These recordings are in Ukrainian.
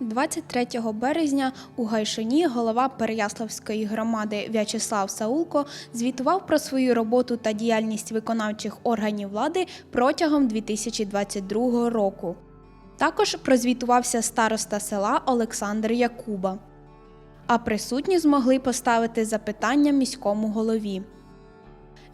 23 березня у Гайшині голова Переяславської громади В'ячеслав Саулко звітував про свою роботу та діяльність виконавчих органів влади протягом 2022 року. Також прозвітувався староста села Олександр Якуба. А присутні змогли поставити запитання міському голові.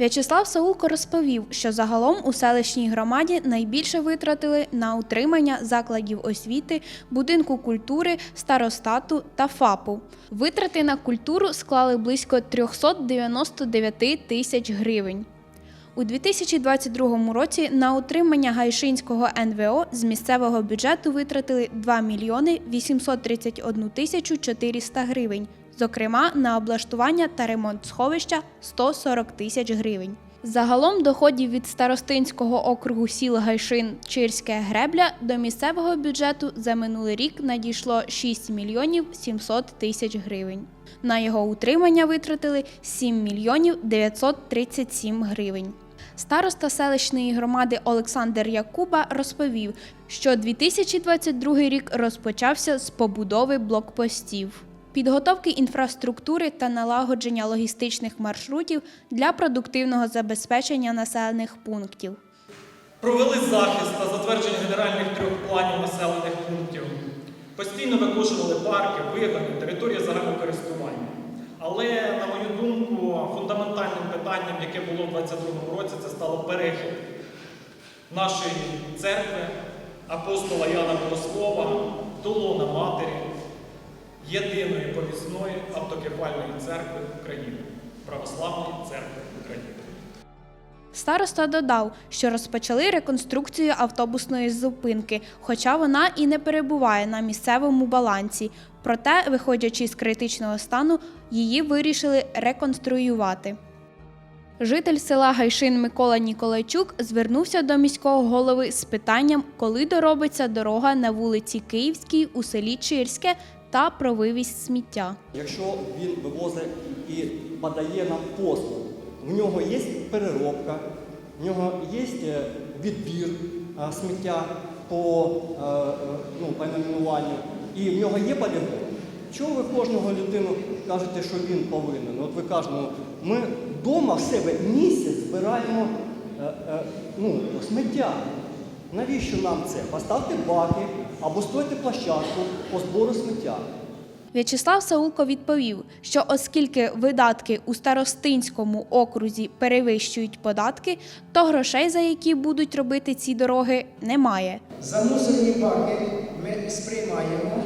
В'ячеслав Саулко розповів, що загалом у селищній громаді найбільше витратили на утримання закладів освіти, будинку культури, старостату та ФАПу. Витрати на культуру склали близько 399 тисяч гривень. У 2022 році на утримання Гайшинського НВО з місцевого бюджету витратили 2 мільйони 831 тисячу 400 гривень, зокрема на облаштування та ремонт сховища 140 тисяч гривень. Загалом доходів від старостинського округу сіл Гайшин Чирське Гребля до місцевого бюджету за минулий рік надійшло 6 мільйонів 700 тисяч гривень. На його утримання витратили 7 мільйонів 937 гривень. Староста селищної громади Олександр Якуба розповів, що 2022 рік розпочався з побудови блокпостів, підготовки інфраструктури та налагодження логістичних маршрутів для продуктивного забезпечення населених пунктів. Провели захист та затвердження генеральних трьох планів населених пунктів. Постійно викошували парки, вигони, території загального користування. Але, на мою думку, фундаментальним питанням, яке було в 2022 році, це стало перехід нашої церкви, апостола Яна Богослова, до лона Матері, єдиної помісної автокефальної церкви України, Православної церкви України. Староста додав, що розпочали реконструкцію автобусної зупинки, хоча вона і не перебуває на місцевому балансі. Проте, виходячи з критичного стану, її вирішили реконструювати. Житель села Гайшин Микола Ніколайчук звернувся до міського голови з питанням, коли доробиться дорога на вулиці Київській у селі Чирське та про вивіз сміття. Якщо він вивозить і подає нам послугу, в нього є переробка, в нього є е, відбір е, сміття по, е, ну, по найменуванню, і в нього є полігон. Чого ви кожного людину кажете, що він повинен? От ви кажете, ну, ми вдома в себе місяць збираємо ну, сміття. Навіщо нам це? Поставте баки або створити площадку по збору сміття. В'ячеслав Саулко відповів, що оскільки видатки у старостинському окрузі перевищують податки, то грошей, за які будуть робити ці дороги, немає. За мусорні баки ми сприймаємо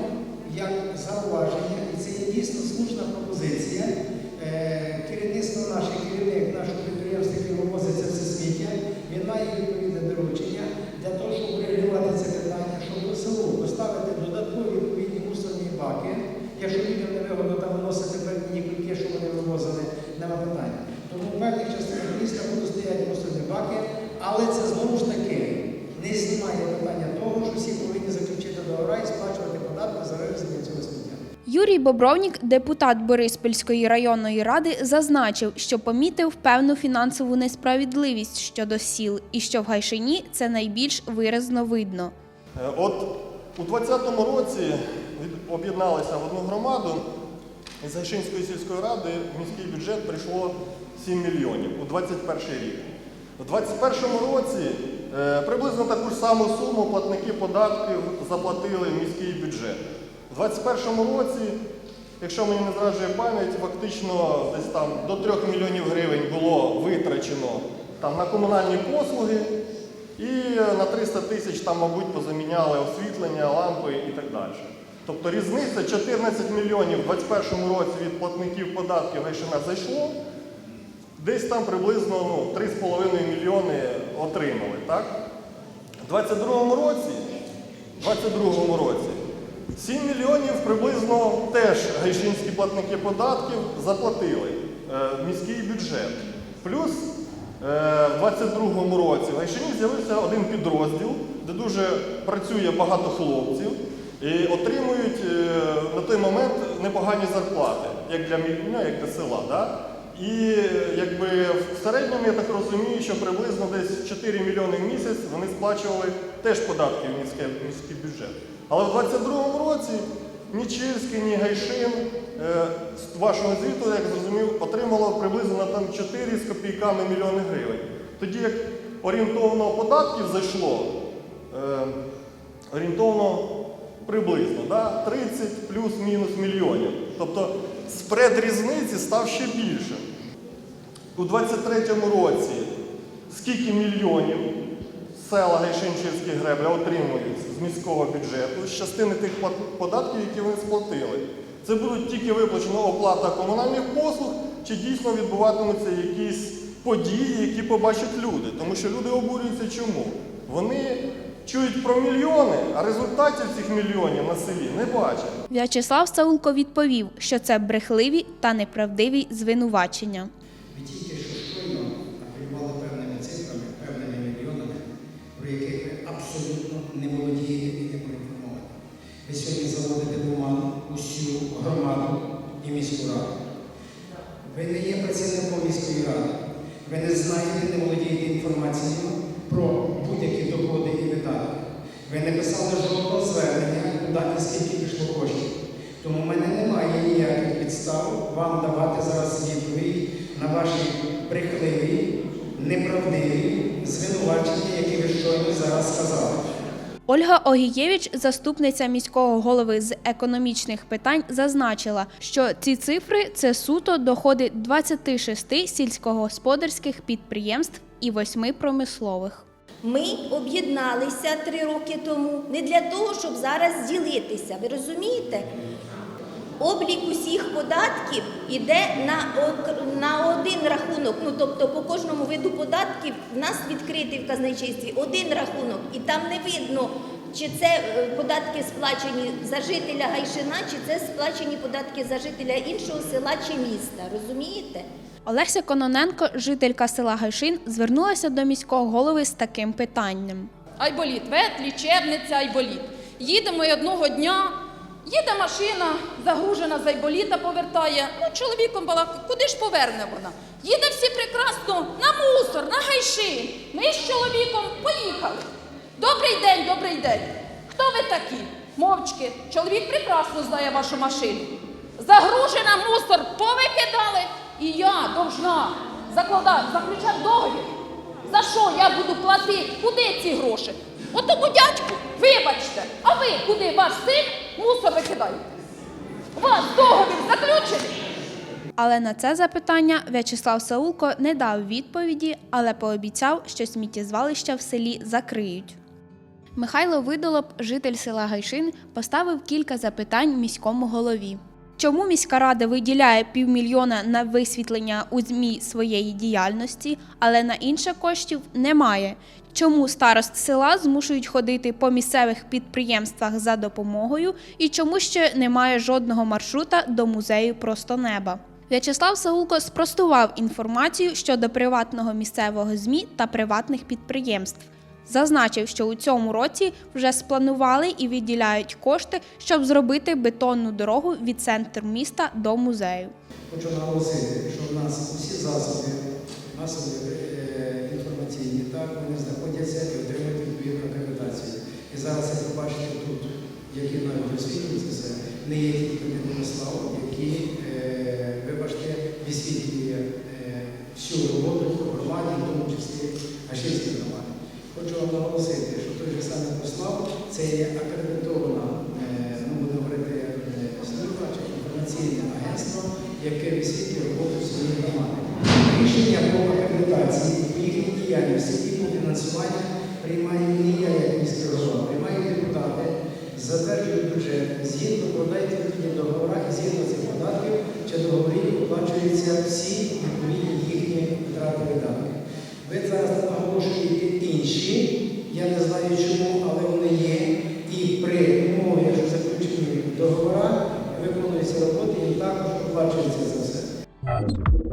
як зауваження, і це є дійсно слушна пропозиція. Е, Керівництво наше, керівник нашого підприємства, який вивозить це все сміття, він має відповідне доручення для того, щоб врегулювати це питання, щоб до селу поставити додаткові відповідні мусорні баки. Якщо людям не вигодно там виносити певні кульки, що вони вивозили, нема питання. Тому в певних частинах міста будуть стояти мусорні баки, але це знову ж таки не знімає питання того, що всі повинні заключити договори і сплачувати податки за вивезення цього сміття. Юрій Бобровнік, депутат Бориспільської районної ради, зазначив, що помітив певну фінансову несправедливість щодо сіл, і що в Гайшині це найбільш виразно видно. Е, От у 2020 році об'єдналися в одну громаду, з Гайшинської сільської ради в міський бюджет прийшло 7 мільйонів у 2021 рік. У 2021 році е, приблизно таку ж саму суму платники податків заплатили в міський бюджет. У 2021 році, якщо мені не зраджує пам'ять, фактично десь там до 3 мільйонів гривень було витрачено там, на комунальні послуги. І на 300 тисяч там, мабуть, позаміняли освітлення, лампи і так далі. Тобто різниця 14 мільйонів у 2021 році від платників податків Гайшина зайшло, десь там приблизно ну, 3,5 мільйони отримали. Так? У 2022 році, 22 році 7 мільйонів приблизно теж гайшинські платники податків заплатили е, в міський бюджет. Плюс е, в 22-му році в Гайшині з'явився один підрозділ, де дуже працює багато хлопців і отримують е, на той момент непогані зарплати, як для, мі- ну, як для села. Да? І якби в середньому я так розумію, що приблизно десь 4 мільйони в місяць вони сплачували теж податки в міський бюджет. Але в 22-му році ні Чильський, ні Гайшин е, з вашого звіту, як зрозумів, отримало приблизно там 4 з копійками мільйони гривень. Тоді як орієнтовно податків зайшло е, орієнтовно приблизно да? 30 плюс-мінус мільйонів. Тобто спред різниці став ще більшим. У 23-му році скільки мільйонів села Гайшинчівські гребля отримують з міського бюджету з частини тих податків, які вони сплатили. Це будуть тільки виплачена оплата комунальних послуг, чи дійсно відбуватимуться якісь події, які побачать люди. Тому що люди обурюються чому? Вони чують про мільйони, а результатів цих мільйонів на селі не бачать. В'ячеслав Саулко відповів, що це брехливі та неправдиві звинувачення. Ви тільки що щойно апелювали певними цифрами, певними мільйонами, про яких ви абсолютно не володієте і не поінформовані. Ви сьогодні заводите в оману усю громаду і міську раду. Ви не є працівником міської ради. Ви не знаєте, не володієте інформацією про будь-які доходи і видатки. Ви не писали жодного звернення, куди і скільки пішло коштів. Тому в мене немає ніяких підстав вам давати зараз відповідь на ваші брехливі, неправдиві звинувачення, які ви щойно зараз сказали. Ольга Огієвич, заступниця міського голови з економічних питань, зазначила, що ці цифри це суто доходи 26 сільськогосподарських підприємств і 8 промислових. Ми об'єдналися три роки тому не для того, щоб зараз ділитися. Ви розумієте? Облік усіх податків іде на, на один рахунок. Ну тобто по кожному виду податків в нас відкритий в казначействі один рахунок, і там не видно, чи це е, податки сплачені за жителя Гайшина, чи це сплачені податки за жителя іншого села чи міста. Розумієте? Олеся Кононенко, жителька села Гайшин, звернулася до міського голови з таким питанням. Айболіт, вет, лічебниця, айболіт. Їдемо і одного дня, їде машина, загружена з айболіта, повертає. Ну, чоловіком балакає, куди ж поверне вона? Їде всі прекрасно на мусор, на гайшин. Ми з чоловіком поїхали. Добрий день, добрий день. Хто ви такі? Мовчки. Чоловік прекрасно знає вашу машину. Загружена мусор, повикидали. І я должна закладати, заключати договір. За що я буду платити? Куди ці гроші? От тому дядьку, вибачте, а ви куди ваш син мусор викидає? У вас договір заключений? Але на це запитання В'ячеслав Саулко не дав відповіді, але пообіцяв, що сміттєзвалища в селі закриють. Михайло Видолоп, житель села Гайшин, поставив кілька запитань міському голові. Чому міська рада виділяє півмільйона на висвітлення у ЗМІ своєї діяльності, але на інше коштів немає? Чому старост села змушують ходити по місцевих підприємствах за допомогою і чому ще немає жодного маршрута до музею просто неба? В'ячеслав Саулко спростував інформацію щодо приватного місцевого ЗМІ та приватних підприємств. Зазначив, що у цьому році вже спланували і відділяють кошти, щоб зробити бетонну дорогу від центру міста до музею. Хочу наголосити, що в нас усі засоби масової знаходяться і отримують відповідну акредитацію. І зараз, як ви бачите тут, які навіть освітлюються це, не є тільки Мирослав, який, е, вибачте, висвітлює е, всю роботу в громаді, в тому числі Ашинській громаді. Хочу вам наголосити, що той же самий Мирослав це є акредитована, е, ну, будемо говорити, служба чи інформаційне агентство, яке висвітлює роботу своєї громади. Рішення по акредитації, їхній діяльності і по фінансуванню приймає не я як міський голова, приймають депутати, затверджують бюджет, згідно подають відповідні договори, і згідно цих податків чи договорів оплачуються всі відповідні їхні витрати видатки. Ви зараз наголошуєте інші, я не знаю чому, але вони є. І при умові, що заключені договори, виконуються роботи, і також оплачується за все.